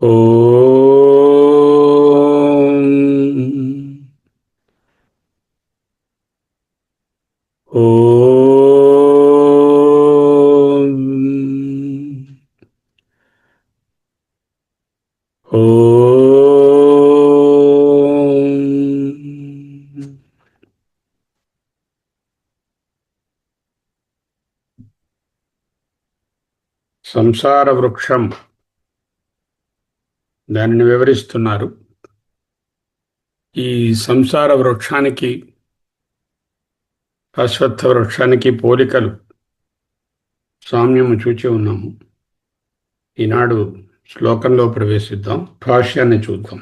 సంసార వృక్షం దానిని వివరిస్తున్నారు. ఈ సంసార వృక్షానికి అశ్వత్థ వృక్షానికి పోలికలు సామ్యము చూచి ఉన్నాము. ఈనాడు శ్లోకంలో ప్రవేశిద్దాం భాష్యాన్ని చూద్దాం.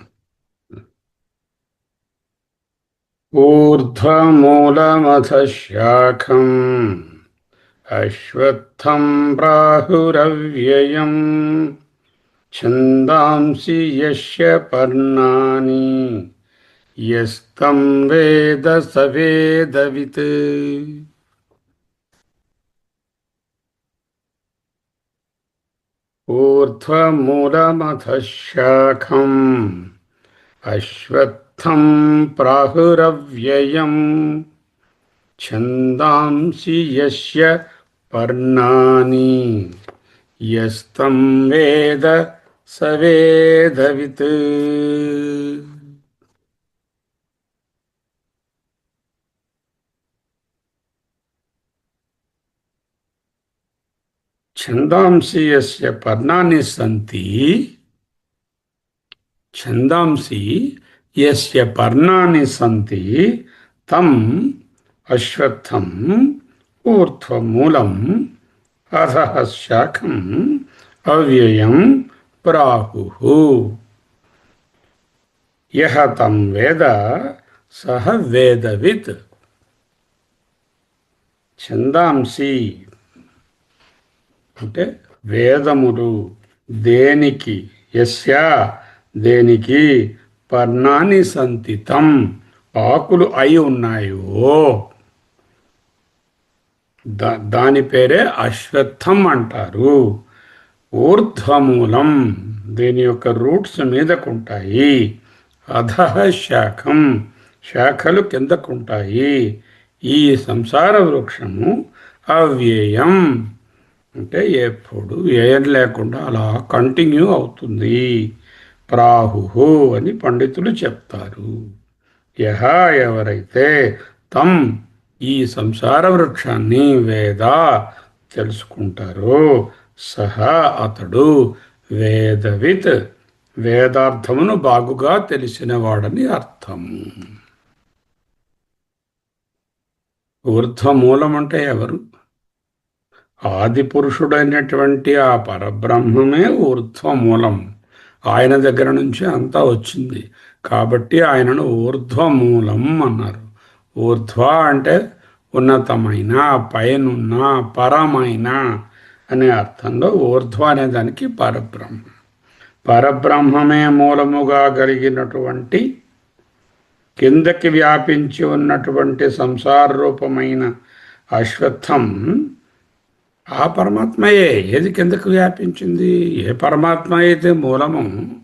ఊర్ధ్వమూలమథ శాఖం అశ్వత్థం ప్రాహురవ్యయం ఛందాంసి యస్య పర్ణాని యస్తం వేద స వేదవిత్ ఊర్ధ్వమూలమథ శాఖం అశ్వత్థం ప్రాహురవ్యయం ఛందాంసి యస్య పర్ణాని యస్తం వేద స వేదవిత్ ఛందాంసి యస్య పర్ణాని సంతి ఛందాంసి యస్య పర్ణాని సంతి తం అశ్వత్థం ఊర్ధ్వమూలం అధః శాఖం అవ్యయం ప్రాహు. యహ తం వేద సహ వేదవిత్. ఛందాంసి. అంటే వేదములు దేనికి? యస్య దేనికి? పర్ణాని సంతితం. ఆకులు అయి ఉన్నాయో. దా దాని పేరే అశ్వత్థం అంటారు. ఊర్ధ్వమూలం. దీని యొక్క రూట్స్ మీదకుంటాయి. అధః శాఖం. శాఖలు కిందకుంటాయి. ఈ సంసార వృక్షము అవ్యయం. అంటే ఎప్పుడు వ్యయం లేకుండా అలా కంటిన్యూ అవుతుంది. ప్రాహు అని పండితులు చెప్తారు. యహ ఎవరైతే తమ్ ఈ సంసార వృక్షాన్ని వేద తెలుసుకుంటారో సహా అతడు వేదవిత్ వేదార్థమును బాగుగా తెలిసినవాడని అర్థం. ఊర్ధ్వమూలం అంటే ఎవరు? ఆది పురుషుడైనటువంటి ఆ పరబ్రహ్మమే ఊర్ధ్వమూలం. ఆయన దగ్గర నుంచి అంతా వచ్చింది. కాబట్టి ఆయనను ఊర్ధ్వమూలం అన్నారు. ఊర్ధ్వ అంటే ఉన్నతమైన పైనున్న పరమైన. అనే అర్థంలో ఊర్ధ్వ అనే దానికి పరబ్రహ్మ. పరబ్రహ్మమే మూలముగా కలిగినటువంటి కిందకి వ్యాపించి ఉన్నటువంటి సంసార రూపమైన అశ్వత్థం ఆ పరమాత్మయే. ఏది కిందకు వ్యాపించింది? ఏ పరమాత్మ అయితే మూలము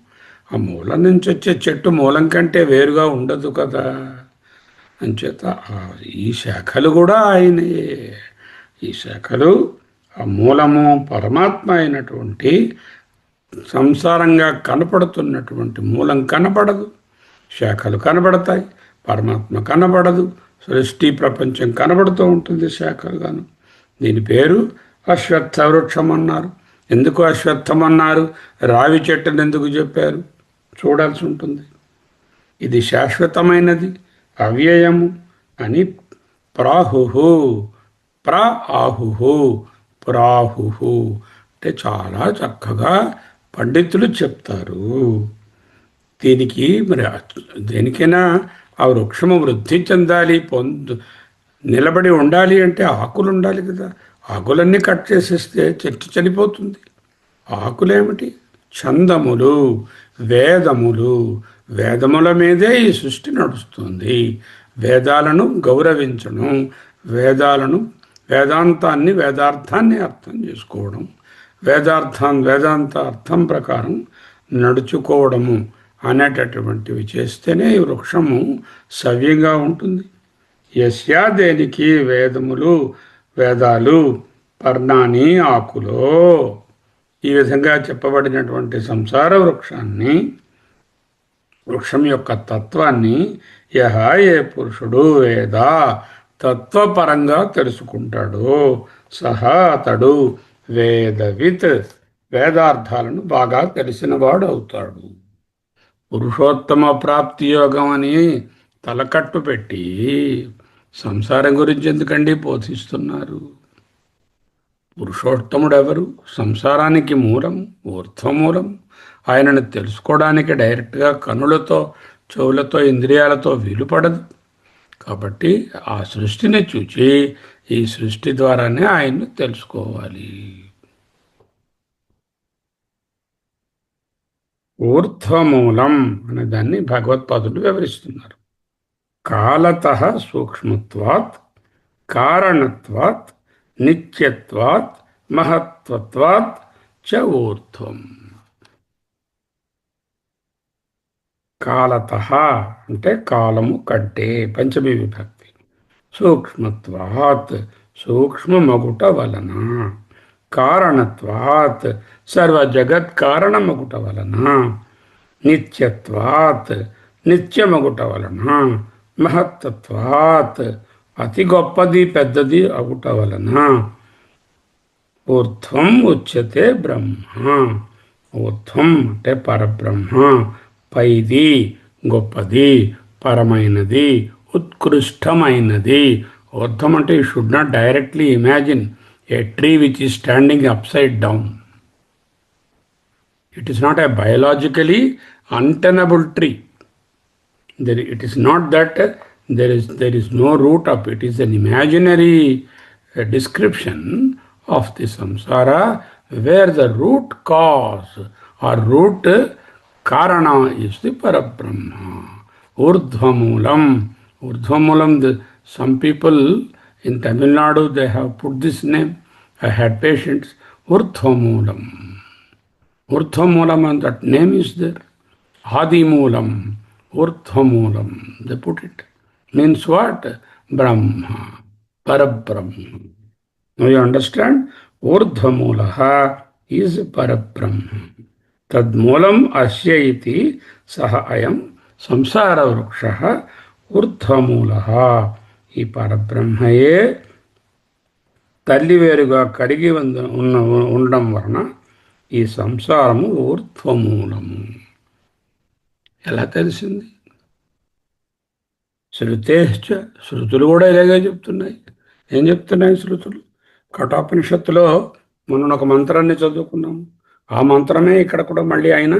ఆ మూలం నుంచి వచ్చే చెట్టు మూలం కంటే వేరుగా ఉండదు కదా. అంచేత ఈ శాఖలు కూడా ఆయనయే. ఈ శాఖలు ఆ మూలము పరమాత్మ అయినటువంటి సంసారంగా కనపడుతున్నటువంటి మూలం కనపడదు. శాఖలు కనబడతాయి పరమాత్మ కనబడదు సృష్టి ప్రపంచం కనబడుతూ ఉంటుంది శాఖలుగాను. దీని పేరు అశ్వత్థ వృక్షం అన్నారు ఎందుకు అశ్వత్థం అన్నారు రావి చెట్టును ఎందుకు చెప్పారు? చూడాల్సి ఉంటుంది. ఇది శాశ్వతమైనది అవ్యయము అని ప్రాహుహు ప్ర ఆహుహు ప్రాహు అంటే చాలా చక్కగా పండితులు చెప్తారు. దీనికి మరి దేనికైనా ఆ వృక్షము వృద్ధి చెందాలి పొందు నిలబడి ఉండాలి అంటే ఆకులు ఉండాలి కదా. ఆకులన్నీ కట్ చేసేస్తే చెట్టు చనిపోతుంది. ఆకులేమిటి? చందములు వేదములు. వేదముల మీదే ఈ సృష్టి నడుస్తుంది. వేదాలను గౌరవించడం వేదాలను వేదాంతాన్ని వేదార్థాన్ని అర్థం చేసుకోవడం వేదార్థం వేదాంత అర్థం ప్రకారం నడుచుకోవడము అనేటటువంటివి చేస్తేనే ఈ వృక్షము సవ్యంగా ఉంటుంది. యస్యా దేనికి వేదములు వేదాలు పర్ణాని ఆకులో ఈ విధంగా చెప్పబడినటువంటి సంసార వృక్షాన్ని వృక్షం యొక్క తత్వాన్ని యహ ఏ పురుషుడు వేద తత్వపరంగా తెలుసుకుంటాడు. సహా అతడు వేదవిత్ వేదార్థాలను బాగా తెలిసినవాడు అవుతాడు. పురుషోత్తమ ప్రాప్తి యోగం అని తలకట్టు పెట్టి సంసారం గురించి ఎందుకండి బోధిస్తున్నారు? పురుషోత్తముడు ఎవరు సంసారానికి మూలం ఊర్ధ్వమూలం. ఆయనను తెలుసుకోవడానికి డైరెక్ట్గా కనులతో చెవులతో ఇంద్రియాలతో వీలుపడదు. కాబట్టి ఆ సృష్టిని చూచి ఈ సృష్టి ద్వారానే ఆయన్ను తెలుసుకోవాలి. ఊర్ధ్వమూలం అనే దాన్ని భగవత్పాదులు వివరిస్తున్నారు. కాలత సూక్ష్మత్వాత్ కారణత్వాత్ నిత్యత్వాత్ మహత్వత్వాత్ చ ఊర్ధ్వం. కాలత అంటే కాలము కంటే పంచమీ విభక్తి. సూక్ష్మత్వాత్ సూక్ష్మమగుట వలన. కారణత్వాత్ సర్వ జగత్ కారణమగుట వలన. నిత్యత్వాత్ నిత్యమగుట వలన. మహత్తత్వాత్ అతి గొప్పది పెద్దది అగుట వలన. ఊర్ధ్వం ఉచ్యతే బ్రహ్మ. ఊర్ధ్వం అంటే పరబ్రహ్మ. పైది గొప్పది పరమైనది ఉత్కృష్టమైనది ఊర్ధ్వం అంటే you should not directly imagine a tree which is standing upside down it is not a biologically untenable tree there it is not that there is there is no root up it is an imaginary uh, description of the samsara where the root cause or காரணம் is the Parabrahma. Urdhvamulam. Urdhvamulam the some people in Tamil Nadu they have put this name I hate patients urdhvamulam. Urdhvamulam and that name is their Adhimoolam. ஊர்த்வமூலம். They put it means what Brahma Parabrahma. You understand ஊர்த்வமூலா is Parabrahma. తద్మూలం అస్య ఇది Tadmulam అయం సంసారవృక్ష ఊర్ధ్వమూల. ఈ పరబ్రహ్మయే తల్లి వేరుగా కడిగి ఉన్న ఉండడం వలన ఈ సంసారము ఊర్ధ్వమూలము ఎలా తెలిసింది? శృతేశ్చ శృతులు కూడా ఇలాగే చెప్తున్నాయి. ఏం చెప్తున్నాయి శృతులు? కఠోపనిషత్తులో మనం ఒక మంత్రాన్ని చదువుకున్నాము. ఆ మంత్రమే ఇక్కడ కూడా మళ్ళీ ఆయన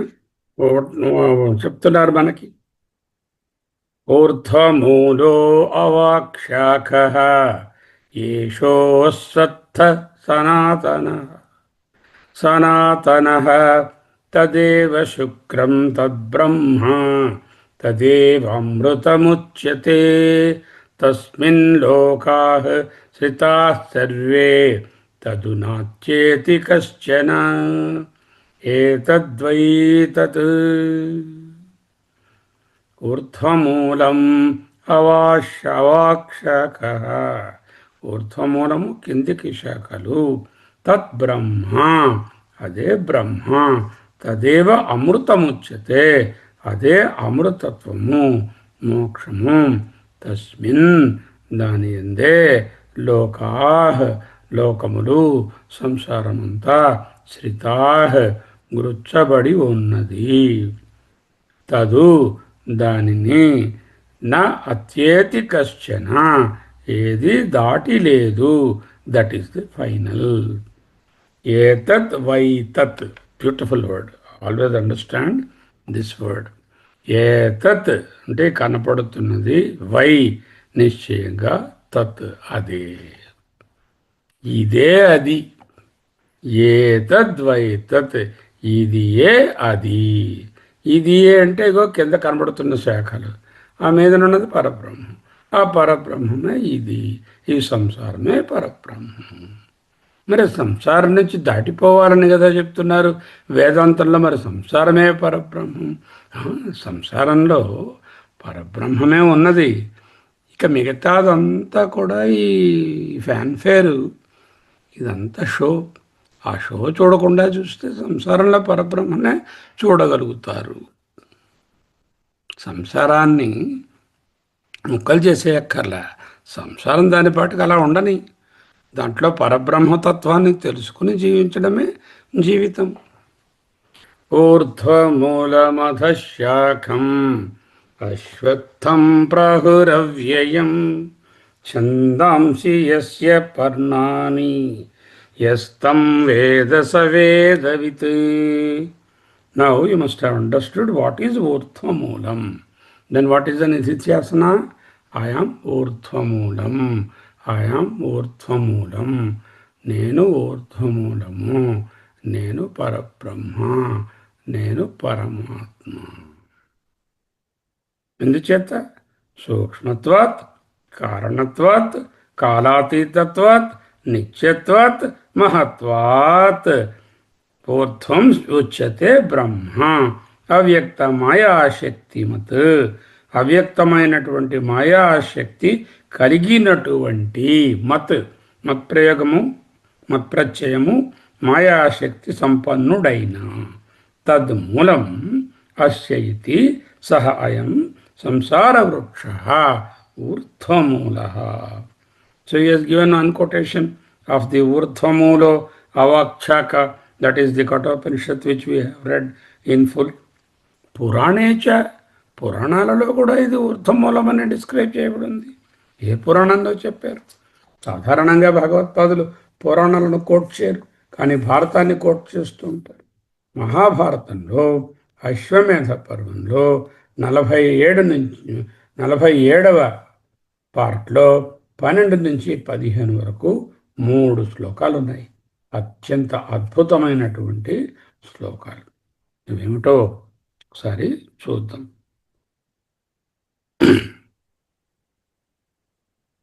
చెప్తున్నారు మనకి. ఊర్ధ్వమూలో అవాక్షాఖ ఏషోస్వత్థ సనాతన సనాతన తదేవ శుక్రం తద్బ్రహ్మ తదేవామృతముచ్యతే తస్మిన్ లోకా శ్రితా సర్వే తదునాచ్యేతి కశ్చన. ఏతద్వై తత్ ఊర్ధ్వమూలం అవాష్ అవాక్షక ఊర్ధ్వమూలము కిందికి శాఖలు తద్బ్రహ్మ అదే బ్రహ్మ తదేవ అమృతముచ్యతే అదే అమృతత్వము మోక్షము తస్మిన్ దాని ఎందే లోకా లోకములు సంసారమంతా శ్రితా గుచ్చబడి ఉన్నది. తదు దానిని నా అత్యేతి కశ్చన ఏది దాటి లేదు దట్ ఈస్ ది ఫైనల్ ఏతత్ వైతత్. Beautiful word always understand this word ఏతత్ అంటే కనపడుతున్నది. వై నిశ్చయంగా తత్ అదే. ఇదే అది. ఏతద్వైతత్. ఇది ఏ? అది. ఇది ఏ అంటే ఇగో కింద కనబడుతున్న శాఖలు. ఆ మీద ఉన్నది పరబ్రహ్మం. ఆ పరబ్రహ్మమే ఇది. ఈ సంసారమే పరబ్రహ్మం. మరి సంసారం నుంచి దాటిపోవాలని కదా చెప్తున్నారు వేదాంతంలో మరి సంసారమే పరబ్రహ్మం. సంసారంలో పరబ్రహ్మమే ఉన్నది. ఇక మిగతాదంతా కూడా ఈ ఫ్యాన్ఫేరు ఇదంతా షో ఆ షో చూడకుండా చూస్తే సంసారంలో పరబ్రహ్మనే చూడగలుగుతారు. సంసారాన్ని ముక్కలు చేసేయక్కర్లా. సంసారం దాని పాటికి అలా ఉండని. దాంట్లో పరబ్రహ్మతత్వాన్ని తెలుసుకుని జీవించడమే జీవితం. ఊర్ధ్వమూలమధశాఖం అశ్వత్థం ప్రాహురవ్యయం. ఛందాంసి యస్య పర్ణాని. యస్తం వేద సవేదవిత్ now you must have understood what is ఊర్ధ్వమూలం. Then what is an నిధిధ్యాసన ఆయాం ఊర్ధ్వమూలం. ఆయాం ఊర్ధ్వమూలం. నేను ఊర్ధ్వమూలము. నేను పరబ్రహ్మ. నేను పరమాత్మ. ఎందుచేత? సూక్ష్మత్వాత్ కారణత్వాత్ కాలాతీతత్వాత్ నిత్యత్వాత్ మహత్వాత్ ఊర్ధ్వం ఉచ్యతే బ్రహ్మ అవ్యక్త మాయాశక్తిమత్ అవ్యక్తమైనటువంటి మాయాశక్తి కలిగినటువంటి మత్। మత్ప్రయోగము మత్ప్రత్యయము మాయాశక్తి సంపన్నుడైన। తద్మూలం అస్య సహ అయం సంసార వృక్ష ఊర్ధ్వమూల। So he has given one quotation of the Urdhvamulo Avakshaka, that is the Kathopanishad which we have read in full. పురాణేచ పురాణాలలో కూడా ఇది ఊర్ధమూలం అని డిస్క్రైబ్ చేయబడింది. ఏ పురాణంలో చెప్పారు? సాధారణంగా భగవత్పాదులు పురాణాలను కోట్ చేయరు కానీ భారతాన్ని కోట్ చేస్తూ ఉంటారు. మహాభారతంలో అశ్వమేధ పర్వంలో నలభై ఏడు నుంచి నలభై ఏడవ పార్ట్లో పన్నెండు నుంచి పదిహేను వరకు మూడు శ్లోకాలు ఉన్నాయి అత్యంత అద్భుతమైనటువంటి శ్లోకాలు. ఇవేమిటో ఒకసారి చూద్దాం.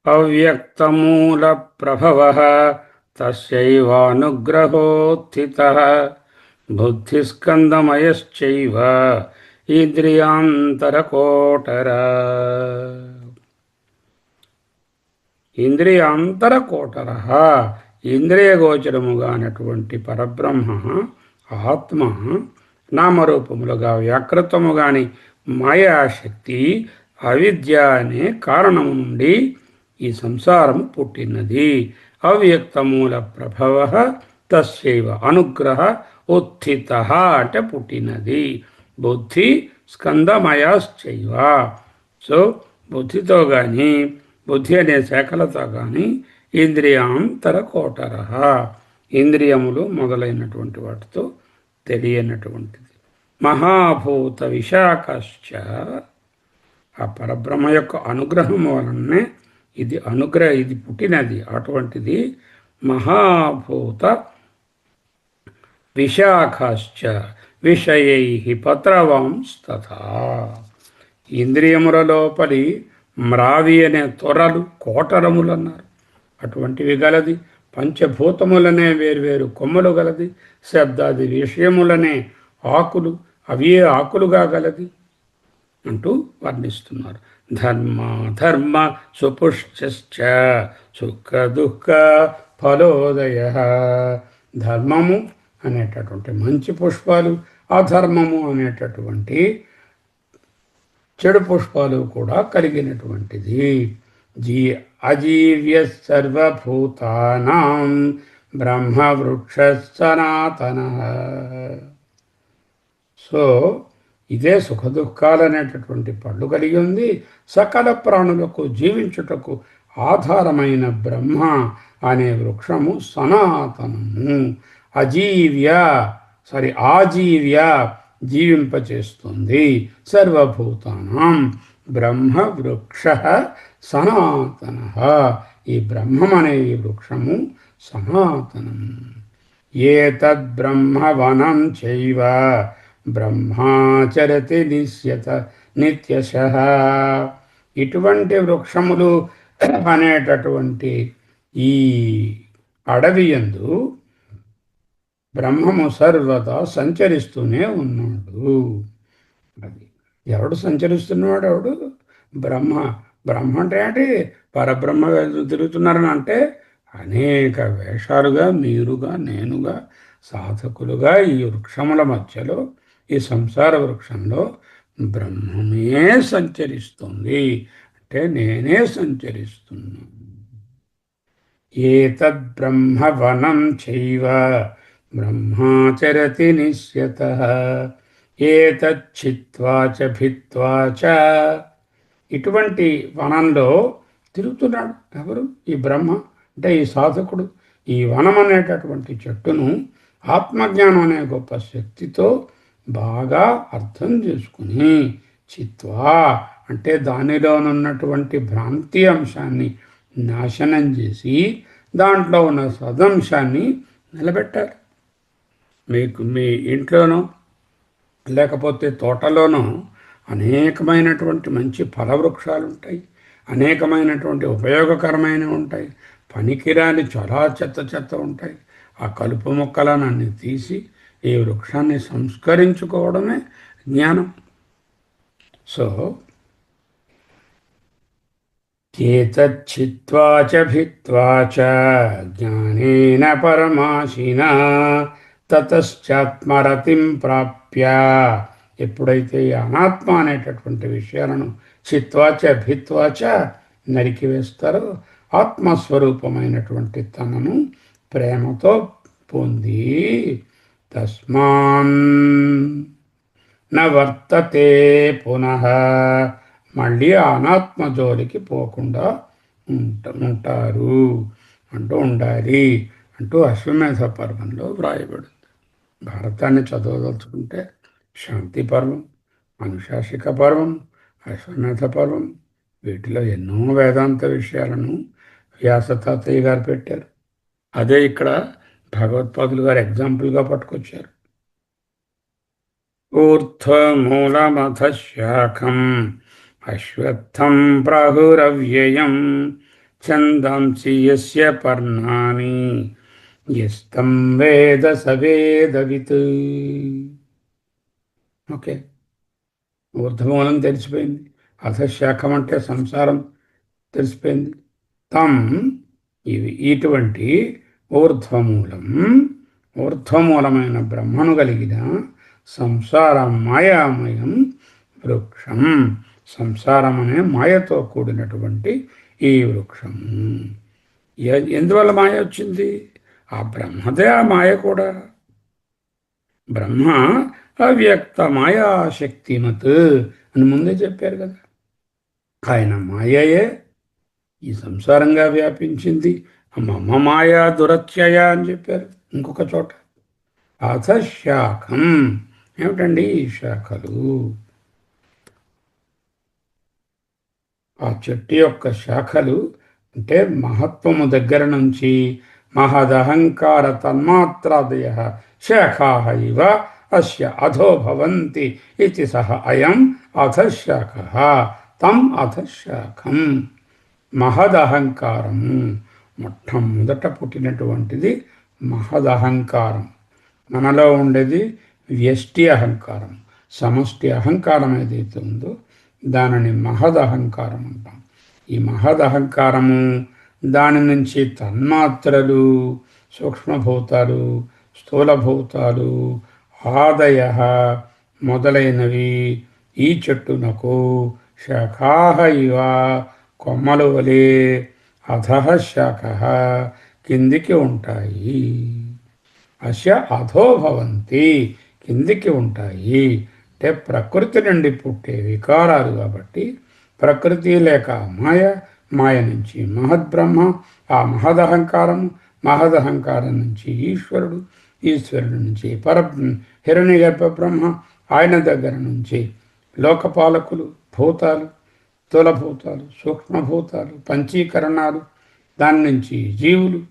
అవ్యక్తమూల ప్రభవ తస్యైవానుగ్రహోత్థిత బుద్ధిస్కందమయశ్చైవ ఇంద్రియాంతరకోటర ఇంద్రియాంతరకోటర. ఇంద్రియగోచరముగానటువంటి పరబ్రహ్మ ఆత్మ నామరూపములుగా వ్యాకృతము గాని మాయాశక్తి అవిద్య అనే కారణము నుండి ఈ సంసారము పుట్టినది. అవ్యక్తమూల ప్రభవ తస్యవ అనుగ్రహ ఉత్థిత అంటే పుట్టినది. బుద్ధి స్కందమయాశ్చైవ. సో బుద్ధితో కానీ బుద్ధి అనే శాఖలతో కానీ ఇంద్రియాంతర కోటర ఇంద్రియములు మొదలైనటువంటి వాటితో తెలియనటువంటిది. మహాభూత విశాఖశ్చ. ఆ పరబ్రహ్మ యొక్క అనుగ్రహం వలనే ఇది అనుగ్రహ ఇది పుట్టినది అటువంటిది మహాభూత విశాఖశ్చ. విషయై పత్రవాంస్తథా. ఇంద్రియముల లోపలి మ్రావి అనే త్వరలు కోటరములు అన్నారు అటువంటివి గలది పంచభూతములనే వేర్వేరు కొమ్మలు గలది శబ్దాది విషయములనే ఆకులు అవే ఆకులుగా గలది? అంటూ వర్ణిస్తున్నారు. ధర్మ ధర్మ సుపుష్చ సుఖ దుఃఖ ఫలోదయ. ధర్మము అనేటటువంటి మంచి పుష్పాలు అధర్మము అనేటటువంటి చెడు పుష్పాలు కూడా కలిగినటువంటిది. జీ అజీవ్య సర్వభూతానాం బ్రహ్మవృక్ష సనాతన. సో ఇదే సుఖ పళ్ళు కలిగి ఉంది. సకల ప్రాణులకు జీవించుటకు ఆధారమైన బ్రహ్మ అనే వృక్షము సనాతనము. అజీవ్య సారీ ఆజీవ్య జీవింపచేస్తుంది. సర్వభూతానం బ్రహ్మ వృక్ష సనాతన. ఈ బ్రహ్మం అనే ఈ వృక్షము సనాతనం. ఏతద్బ్రహ్మవనం చైవ బ్రహ్మాచరతి నిశ్యత నిత్యశ. ఇటువంటి వృక్షములు అనేటటువంటి ఈ అడవి ఎందు బ్రహ్మము సర్వదా సంచరిస్తూనే ఉన్నాడు. అది ఎవడు సంచరిస్తున్నాడు ఎవడు? బ్రహ్మ. బ్రహ్మ అంటే ఏంటి? పరబ్రహ్మ తిరుగుతున్నారని అంటే అనేక వేషాలుగా మీరుగా నేనుగా సాధకులుగా ఈ వృక్షముల మధ్యలో ఈ సంసార వృక్షంలో బ్రహ్మమే సంచరిస్తుంది. అంటే నేనే సంచరిస్తున్నాను. ఏతద్బ్రహ్మవనం చైవ బ్రహ్మాచరతి నిశ్యత ఏతచ్చిత్వా చ భిత్వా చ ఇటువంటి వనంలో తిరుగుతున్నాడు ఎవరు? ఈ బ్రహ్మ. అంటే ఈ సాధకుడు. ఈ వనం అనేటటువంటి చెట్టును ఆత్మజ్ఞానం అనే గొప్ప శక్తితో బాగా అర్థం చేసుకుని చిత్వా అంటే దానిలోనున్నటువంటి భ్రాంతి అంశాన్ని నాశనం చేసి దాంట్లో ఉన్న సదంశాన్ని నిలబెట్టారు. మీకు మీ ఇంట్లోనో లేకపోతే తోటలోనో అనేకమైనటువంటి మంచి ఫలవృక్షాలు ఉంటాయి అనేకమైనటువంటి ఉపయోగకరమైనవి ఉంటాయి. పనికిరాని చాలా చెత్త చెత్త ఉంటాయి. ఆ కలుపు మొక్కలను తీసి ఈ వృక్షాన్ని సంస్కరించుకోవడమే జ్ఞానం. సో ఏతచ్చిత్వా చ భిత్వా చ జ్ఞానేన పరమాశిన తతశ్చాత్మరతిం ప్రాప్య. ఎప్పుడైతే ఈ అనాత్మ అనేటటువంటి విషయాలను చిత్వాచ భిత్వాచ నరికివేస్తారో ఆత్మస్వరూపమైనటువంటి తనను ప్రేమతో పొంది తస్మాన్ నవర్తతే పునః. మళ్ళీ అనాత్మ జోలికి పోకుండా ఉంట ఉంటారు. అంటూ ఉండాలి. అంటూ అశ్వమేధ పర్వంలో వ్రాయబడుతుంది. భారతాన్ని చదవదలుచుకుంటే శాంతి పర్వం అనుశాసిక పర్వం అశ్వమేధ పర్వం వీటిలో ఎన్నో వేదాంత విషయాలను వ్యాస తాతయ్య గారు పెట్టారు. అదే ఇక్కడ భగవత్పాదులు గారు ఎగ్జాంపుల్గా పట్టుకొచ్చారు. ఊర్ధ్వమూలమథ శాఖం అశ్వత్థం ప్రాహురవ్యయం ఛందాంసి యస్య పర్ణాని ఎస్తం వేద సవేదవిత్ ఓకే ఊర్ధమూలం తెలిసిపోయింది అధశాఖం అంటే సంసారం తెలిసిపోయింది తం ఇవి ఇటువంటి ఊర్ధ్వమూలం ఊర్ధ్వమూలమైన బ్రహ్మను కలిగిన సంసార మాయామయం వృక్షం సంసారం అనే మాయతో కూడినటువంటి ఈ వృక్షం ఎందువల్ల మాయ వచ్చింది ఆ బ్రహ్మదే ఆ మాయ కూడా. బ్రహ్మ అవ్యక్త మాయాశక్తిమత్ అని ముందే చెప్పారు కదా. ఆయన మాయయే ఈ సంసారంగా వ్యాపించింది. మమ మాయా దురత్యయ అని చెప్పారు ఇంకొక చోట. అథ శాఖం. ఏమిటండి ఈ శాఖలు? ఆ చెట్టు యొక్క శాఖలు అంటే మహత్వము దగ్గర నుంచి మహదహంకార తన్మాత్రాదయ శాఖా ఇవ అస్య అధో భవంతి ఇది సహ అయం అధశాఖ తం అధశాఖం మహదహంకారం మొట్టమొదట పుట్టినటువంటిది మహదహంకారం మనలో ఉండేది వ్యష్టి అహంకారం సమష్టి అహంకారం ఏదైతే ఉందో దానిని మహదహంకారం అంటాం ఈ మహదహంకారము దాని నుంచి తన్మాత్రలు సూక్ష్మభూతాలు స్థూలభూతాలు ఆదయ మొదలైనవి ఈ చెట్టునకు శాఖాహ ఇవ కొమ్మలు వలె అధః శాఖ కిందికి ఉంటాయి. అశ అధోభవంతి కిందికి ఉంటాయి. అంటే ప్రకృతి నుండి పుట్టే వికారాలు కాబట్టి ప్రకృతి లేక మాయ మాయ నుంచి మహద్బ్రహ్మ ఆ మహదహంకారం మహదహంకారం నుంచి ఈశ్వరుడు ఈశ్వరుడు నుంచి పర హిరణ్య గర్భ బ్రహ్మ ఆయన దగ్గర నుంచి లోకపాలకులు భూతాలు స్థూలభూతాలు సూక్ష్మభూతాలు పంచీకరణాలు దాని నుంచి జీవులు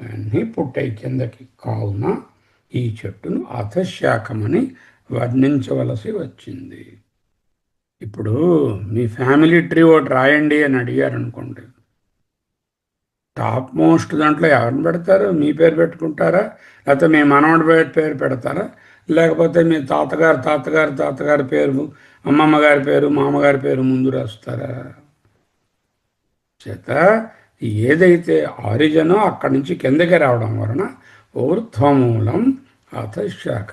అన్నీ పుట్టాయి కిందకి. కావున ఈ చెట్టును అధశాఖమని వర్ణించవలసి వచ్చింది. ఇప్పుడు మీ ఫ్యామిలీ ట్రీ ఒకటి రాయండి అని అడిగారు అనుకోండి. టాప్ మోస్ట్ దాంట్లో ఎవరిని పెడతారు? మీ పేరు పెట్టుకుంటారా? లేకపోతే మీ మనవడి పేరు పేరు పెడతారా? లేకపోతే మీ తాతగారు తాతగారు తాతగారి పేరు అమ్మమ్మ గారి పేరు మామగారి పేరు ముందు రాస్తారా? చేత ఏదైతే ఆరిజనో అక్కడి నుంచి కిందకి రావడం వలన ఊర్ధ్వమూలం అతశాఖ.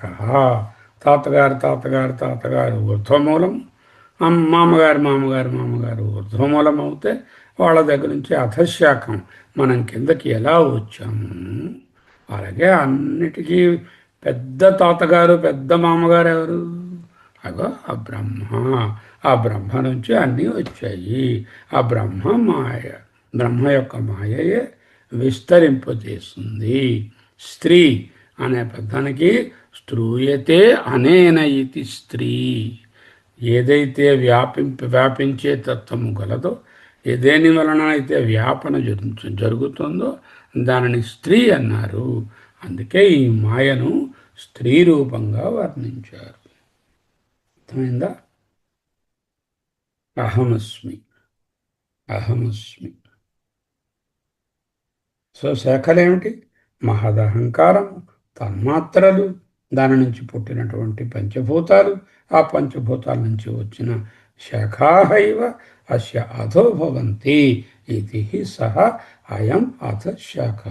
తాతగారు తాతగారు తాతగారు ఊర్ధ్వమూలం మామగారు మామగారు మామగారు ఊర్ధ్వమూలం అవుతే వాళ్ళ దగ్గర నుంచి అధశాఖం మనం కిందకి ఎలా వచ్చాము అలాగే అన్నిటికీ పెద్ద తాతగారు పెద్ద మామగారు ఎవరు? అగో ఆ బ్రహ్మ. ఆ బ్రహ్మ నుంచి అన్నీ వచ్చాయి. ఆ బ్రహ్మ మాయ. బ్రహ్మ యొక్క మాయయే విస్తరింపజేస్తుంది స్త్రీ అనే పదానికి స్త్రూయతే అనేన ఇది స్త్రీ. ఏదైతే వ్యాపింప వ్యాపించే తత్వము గలదో దేని వలన అయితే వ్యాపన జరుగుతుందో దానిని స్త్రీ అన్నారు. అందుకే ఈ మాయను స్త్రీ రూపంగా వర్ణించారు. అర్థమైందా? అహమస్మి. అహమస్మి. సో శాఖలేమిటి? మహదహంకారం తన్మాత్రలు దాని నుంచి పుట్టినటువంటి పంచభూతాలు ఆ పంచభూతాల నుంచి వచ్చిన శాఖాహైవ అస్య అధో భవంతి ఇది సహ అయం అధశాఖ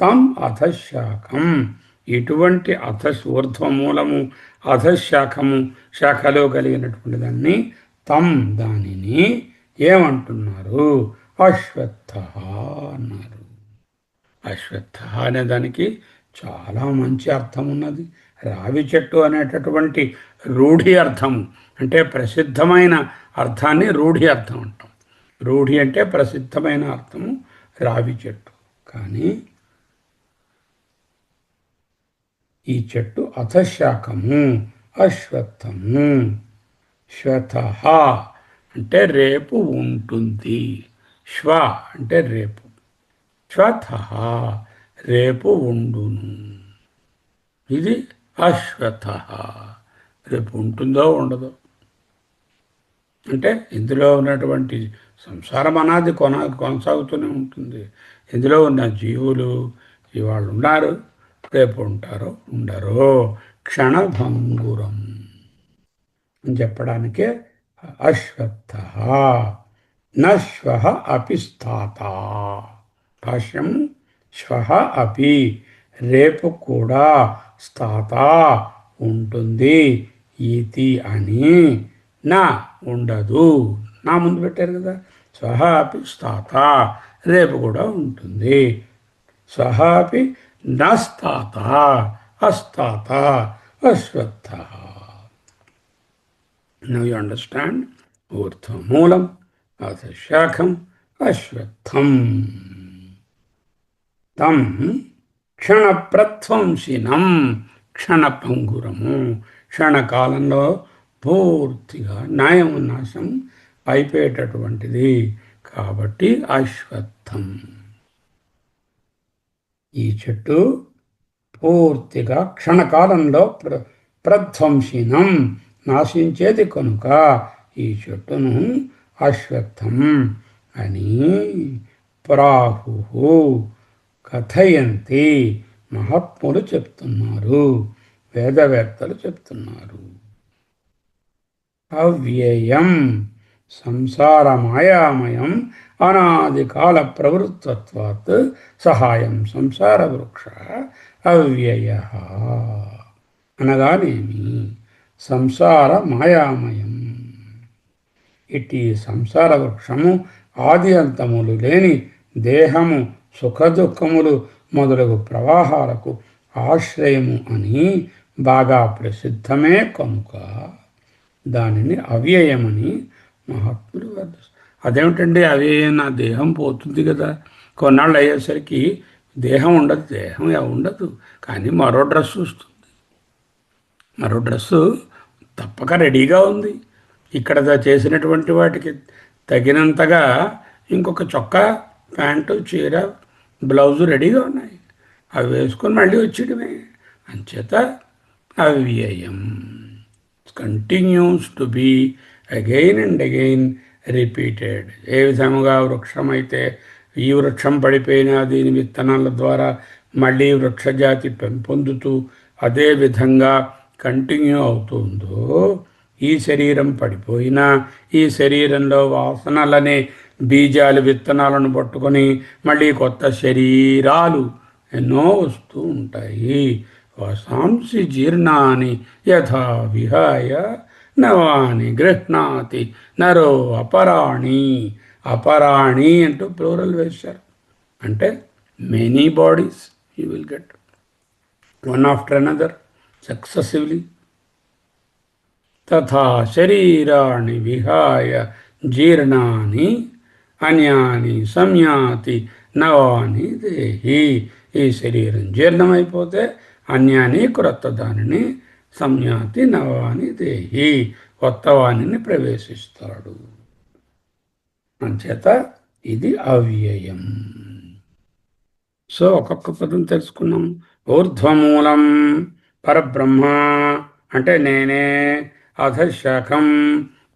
తం అధశాఖం ఇటువంటి అధ ఊర్ధ్వమూలము అధశాఖము శాఖలో కలిగినటువంటి దాన్ని తం దానిని ఏమంటున్నారు? అశ్వత్థ అన్నారు. అశ్వత్థ అనే దానికి చాలా మంచి అర్థం ఉన్నది రావి చెట్టు అనేటటువంటి రూఢి అర్థం అంటే ప్రసిద్ధమైన అర్థాన్ని రూఢి అర్థం అంటాం. రూఢి అంటే ప్రసిద్ధమైన అర్థము రావి చెట్టు. కానీ ఈ చెట్టు అథశాఖము అశ్వత్థము. శ్వత అంటే రేపు ఉంటుంది. శ్వ అంటే రేపు. శ్వత రేపు ఉండును. ఇది అశ్వత. రేపు ఉంటుందో ఉండదో. అంటే ఇందులో ఉన్నటువంటి సంసారం అనాది కొన కొనసాగుతూనే ఉంటుంది. ఇందులో ఉన్న జీవులు ఇవాళ ఉన్నారు రేపు ఉంటారో ఉండరో క్షణభంగురం అని చెప్పడానికే అశ్వత్థ. నశ్వ అపి స్థాత. భాష్యం శ్వ అపి రేపు కూడా స్థాత ఉంటుంది. ఇది అని నా ఉండదు. నా ముందు పెట్టారు కదా. స్వహాపి స్థాత. రేపు కూడా ఉంటుంది. స్వహాపి నస్తాత అస్తాత అశ్వత్థ. నవ్ యు అండర్స్టాండ్ ఊర్ధ్వమూలం అధశాఖం అశ్వత్థం. తం క్షణప్రధ్వంసినం క్షణపంగురము. క్షణకాలంలో పూర్తిగా న్యాయం నాశం అయిపోయేటటువంటిది. కాబట్టి అశ్వత్థం. ఈ చెట్టు పూర్తిగా క్షణకాలంలో ప్ర ప్రధ్వంసినం నాశించేది కనుక ఈ చెట్టును అశ్వత్థం అని ప్రాహు కథయంతి మహాత్ములు చెప్తున్నారు. వేదవేత్తలు చెప్తున్నారు. అవ్యయం సంసారమాయామయం అనాదికాల ప్రవృత్తత్వాత్ సహాయం సంసార వృక్ష అవ్యయ. అనగానేమి? సంసార మాయామయం ఇట్టి సంసార వృక్షము ఆది అంతములు లేని దేహము సుఖదుఖములు మొదలగు ప్రవాహాలకు ఆశ్రయము అని బాగా ప్రసిద్ధమే కనుక దానిని అవ్యయమని మహాత్ములు అదేమిటండి? అవ్యయం నా దేహం పోతుంది కదా. కొన్నాళ్ళు అయ్యేసరికి దేహం ఉండదు దేహం ఉండదు? కానీ మరో డ్రెస్ వస్తుంది. మరో డ్రెస్సు తప్పక రెడీగా ఉంది. ఇక్కడ చేసినటువంటి వాటికి తగినంతగా ఇంకొక చొక్కా ప్యాంటు చీర బ్లౌజు రెడీగా ఉన్నాయి. అవి వేసుకొని మళ్ళీ వచ్చేయడమే. అంచేత అవ్యయం continues to be again and again repeated ఏ విధముగా వృక్షమైతే ఈ వృక్షం పడిపోయినా దీని విత్తనాల ద్వారా మళ్ళీ వృక్షజాతి పెంపొందుతూ అదే విధంగా కంటిన్యూ అవుతుందో ఈ శరీరం పడిపోయినా ఈ శరీరంలో వాసనలనే బీజాలు విత్తనాలను పట్టుకొని మళ్ళీ కొత్త శరీరాలు ఎన్నో వస్తూ ఉంటాయి. వసాంసి జీర్ణాని యథా విహాయ నవాని గృహ్ణాతి నరో అపరాణి. అపరాణి అంటూ ప్లూరల్ వేశారు. అంటే many bodies you will get one after another successively తథా శరీరాణి విహాయ జీర్ణాని అన్యాని సంయాతి నవాని దేహి. ఈ శరీరం జీర్ణమైపోతే అన్యాని క్రొత్త దానిని సంయాతి నవాని దేహి కొత్తవాణిని ప్రవేశిస్తాడు. అంచేత ఇది అవ్యయం. సో ఒక్కొక్క పదం తెలుసుకున్నాం. ఊర్ధ్వమూలం పరబ్రహ్మ అంటే నేనే అధశాఖం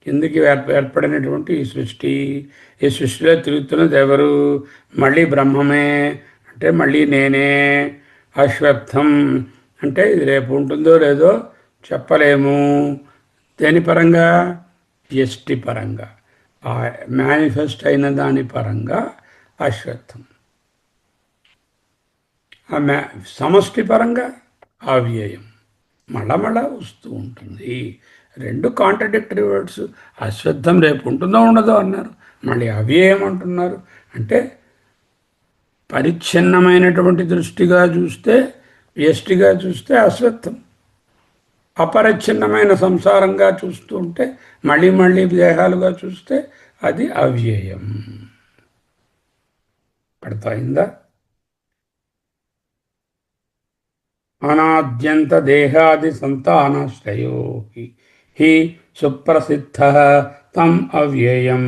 కిందికి ఏర్పడినటువంటి ఈ సృష్టి. ఈ సృష్టిలో తిరుగుతున్నది ఎవరు? మళ్ళీ బ్రహ్మమే అంటే మళ్ళీ నేనే అశ్వత్థం. అంటే ఇది రేపు ఉంటుందో లేదో చెప్పలేము. దేని పరంగా? ఎస్టి పరంగా. ఆ మేనిఫెస్ట్ అయిన దాని పరంగా అశ్వత్థం. ఆ మ్యా సమష్టి పరంగా అవ్యయం. మళ్ళా మళ్ళా వస్తూ ఉంటుంది. రెండు కాంట్రడిక్టరీ వర్డ్స్ అశ్వత్థం రేపు ఉంటుందో ఉండదో అన్నారు. మళ్ళీ అవ్యయం అంటున్నారు. అంటే పరిచ్ఛిన్నమైనటువంటి దృష్టిగా చూస్తే వ్యష్టిగా చూస్తే అశ్వత్థం. అపరిచ్ఛిన్నమైన సంసారంగా చూస్తూ ఉంటే మళ్ళీ మళ్ళీ దేహాలుగా చూస్తే అది అవ్యయం. పడతాయిందా అనాద్యంత దేహాది సంతానాశ్రయో హి సుప్రసిద్ధ తం అవ్యయం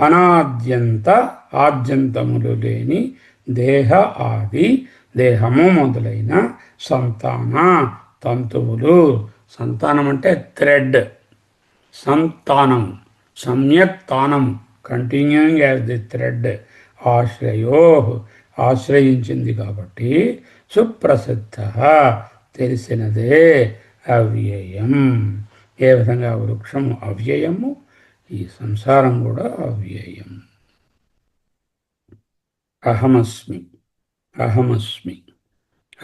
అనాద్యంత ఆద్యంతములు లేని దేహ ఆది దేహము మొదలైన సంతాన తంతువులు. సంతానం అంటే థ్రెడ్. సంతానం. సమ్యక్ తానం. Continuing as the thread. ఆశ్రయో. ఆశ్రయించింది కాబట్టి సుప్రసిద్ధ. తెలిసినదే అవ్యయం. ఏ విధంగా వృక్షము అవ్యయము? ఈ సంసారం కూడా అవ్యయం. అహమస్మి అహమస్మి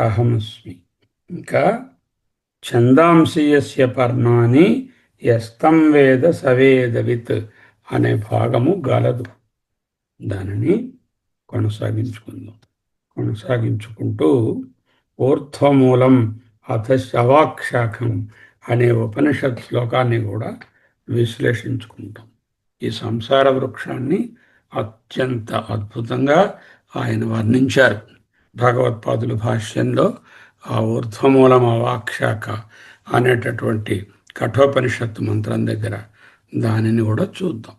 అహమస్మి. ఇంకా ఛందాంశీయస్య పర్ణాన్ని ఎస్తం వేద సవేదవిత్ అనే భాగము గలదు. దానిని కొనసాగించుకుందాం. కొనసాగించుకుంటూ ఊర్ధ్వమూలం అథ శవాక్షాఖం అనే ఉపనిషత్ శ్లోకాన్ని కూడా విశ్లేషించుకుంటాం. ఈ సంసార వృక్షాన్ని అత్యంత అద్భుతంగా ఆయన వర్ణించారు. భగవత్పాదుల భాష్యంలో ఆ ఊర్ధ్వమూలం అవాక్షాక అనేటటువంటి కఠోపనిషత్తు మంత్రం దగ్గర దానిని కూడా చూద్దాం.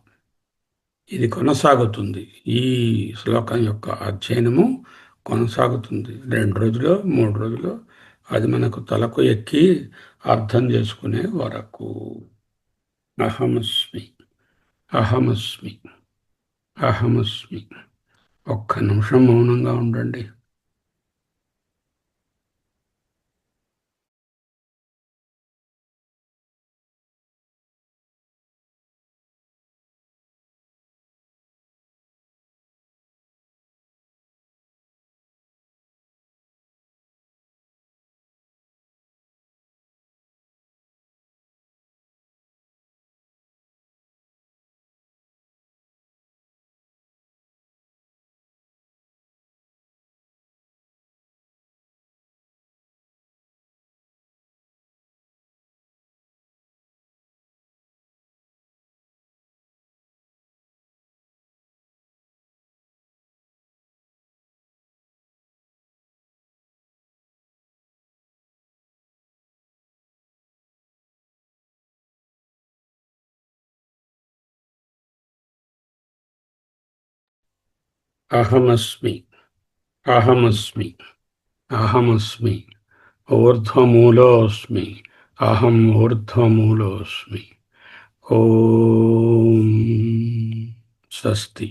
ఇది కొనసాగుతుంది. ఈ శ్లోకం యొక్క అధ్యయనము కొనసాగుతుంది. రెండు రోజులు మూడు రోజులు అది మనకు తలకు ఎక్కి అర్థం చేసుకునే వరకు. అహమస్మి. అహమస్మి. అహమస్మి ఒక్క నిమిషం మౌనంగా ఉండండి. అహమస్మి అహమస్మి అహమస్మి ఊర్ధ్వమూలోస్మి అహం ఊర్ధ్వమూలోస్మి ఓం స్వస్తి